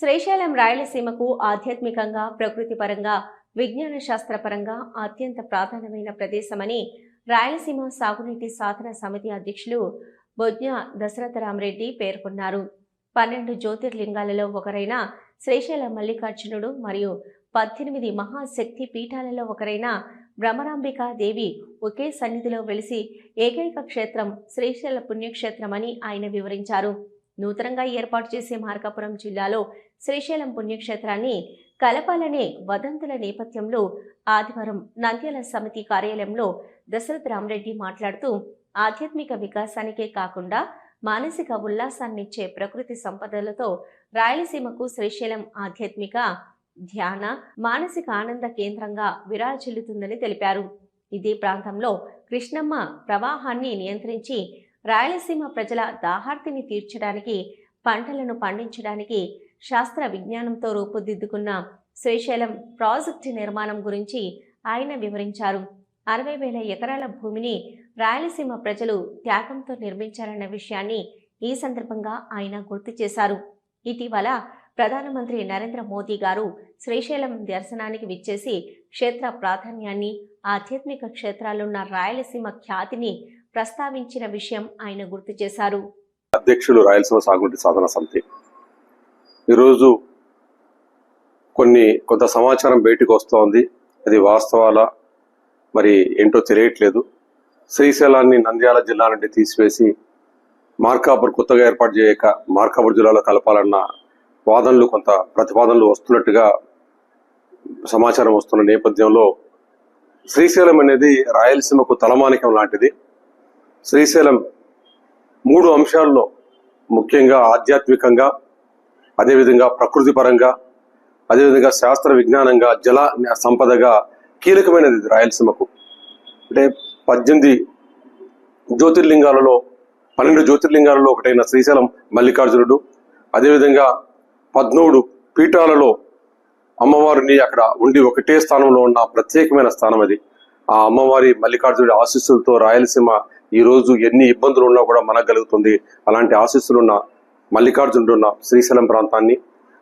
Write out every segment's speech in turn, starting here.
శ్రీశైలం రాయలసీమకు ఆధ్యాత్మికంగా ప్రకృతి పరంగా విజ్ఞాన శాస్త్రపరంగా అత్యంత ప్రాధాన్యమైన ప్రదేశమని రాయలసీమ సాగునీటి సాధన సమితి అధ్యక్షులు బొజ్ఞ దశరథరామరెడ్డి పేర్కొన్నారు. పన్నెండు జ్యోతిర్లింగాలలో ఒకరైన శ్రీశైల మల్లికార్జునుడు మరియు పద్దెనిమిది మహాశక్తి పీఠాలలో ఒకరైన భ్రమరాంబికా దేవి ఒకే సన్నిధిలో వెలిసి ఏకైక క్షేత్రం శ్రీశైల పుణ్యక్షేత్రమని ఆయన వివరించారు. నూతనంగా ఏర్పాటు చేసే మార్కాపురం జిల్లాలో శ్రీశైలం పుణ్యక్షేత్రాన్ని కలపాలనే వదంతుల నేపథ్యంలో ఆదివారం నంద్యాల సమితి కార్యాలయంలో దశరథ్ రామరెడ్డి మాట్లాడుతూ ఆధ్యాత్మిక వికాసానికే కాకుండా మానసిక ఉల్లాసాన్నిచ్చే ప్రకృతి సంపదలతో రాయలసీమకు శ్రీశైలం ఆధ్యాత్మిక ధ్యాన మానసిక ఆనంద కేంద్రంగా విరాజిల్లుతుందని తెలిపారు. ఇదే ప్రాంతంలో కృష్ణమ్మ ప్రవాహాన్ని నియంత్రించి రాయలసీమ ప్రజల దాహార్తిని తీర్చడానికి పంటలను పండించడానికి శాస్త్ర విజ్ఞానంతో రూపుదిద్దుకున్న శ్రీశైలం ప్రాజెక్టు నిర్మాణం గురించి ఆయన వివరించారు. అరవై వేల ఎకరాల భూమిని రాయలసీమ ప్రజలు త్యాగంతో నిర్మించారన్న విషయాన్ని ఈ సందర్భంగా ఆయన గుర్తు చేశారు. ఇటీవల ప్రధానమంత్రి నరేంద్ర మోదీ గారు శ్రీశైలం దర్శనానికి విచ్చేసి క్షేత్ర ప్రాధాన్యాన్ని ఆధ్యాత్మిక క్షేత్రాలున్న రాయలసీమ ఖ్యాతిని ప్రస్తావించిన విషయం ఆయన గుర్తు చేశారు. అధ్యక్షులు రాయలసీమ సాగునీటి సాధన సమితి. ఈరోజు కొన్ని కొంత సమాచారం బయటకు వస్తోంది. అది వాస్తవాల? మరి ఏంటో తెలియట్లేదు. శ్రీశైలాన్ని నంద్యాల జిల్లా నుండి తీసివేసి మార్కాపూర్ కొత్తగా ఏర్పాటు చేయక మార్కాపూర్ జిల్లాలో కలపాలన్న వాదనలు కొంత ప్రతిపాదనలు వస్తున్నట్టుగా సమాచారం వస్తున్న నేపథ్యంలో శ్రీశైలం అనేది రాయలసీమకు తలమానికం లాంటిది. శ్రీశైలం మూడు అంశాల్లో ముఖ్యంగా ఆధ్యాత్మికంగా అదేవిధంగా ప్రకృతి పరంగా అదేవిధంగా శాస్త్ర విజ్ఞానంగా జల సంపదగా కీలకమైనది రాయలసీమకు. అంటే పద్దెనిమిది జ్యోతిర్లింగాలలో పన్నెండు జ్యోతిర్లింగాలలో ఒకటైన శ్రీశైలం మల్లికార్జునుడు అదేవిధంగా పద్మూడు పీఠాలలో అమ్మవారిని అక్కడ ఉండి ఒకటే స్థానంలో ఉన్న ప్రత్యేకమైన స్థానం అది. ఆ అమ్మవారి మల్లికార్జునుడి ఆశీస్సులతో రాయలసీమ ఈ రోజు ఎన్ని ఇబ్బందులు ఉన్నా కూడా మనకు కలుగుతుంది. అలాంటి ఆశీస్సులున్న మల్లికార్జునుడున్న శ్రీశైలం ప్రాంతాన్ని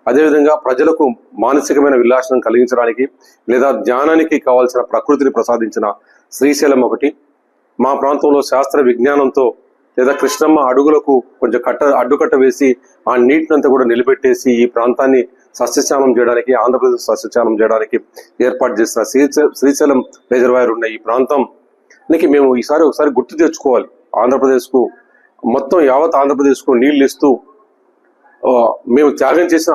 అదేవిధంగా ప్రజలకు మానసికమైన విలాసనం కలిగించడానికి లేదా జ్ఞానానికి కావాల్సిన ప్రకృతిని ప్రసాదించిన శ్రీశైలం ఒకటి. మా ప్రాంతంలో శాస్త్ర విజ్ఞానంతో లేదా కృష్ణమ్మ అడుగులకు కొంచెం కట్ట అడ్డుకట్ట వేసి ఆ నీటినంతా కూడా నిలబెట్టేసి ఈ ప్రాంతాన్ని సస్యశానం చేయడానికి ఆంధ్రప్రదేశ్ సస్యశానం చేయడానికి ఏర్పాటు చేసిన శ్రీశైలం శ్రీశైలం రిజర్వాయర్ ఉన్న ఈ ప్రాంతం అందుకే మేము ఈసారి ఒకసారి గుర్తు తెచ్చుకోవాలి. ఆంధ్రప్రదేశ్కు మొత్తం యావత్ ఆంధ్రప్రదేశ్కు నీళ్ళు ఇస్తూ మేము త్యాగం చేసిన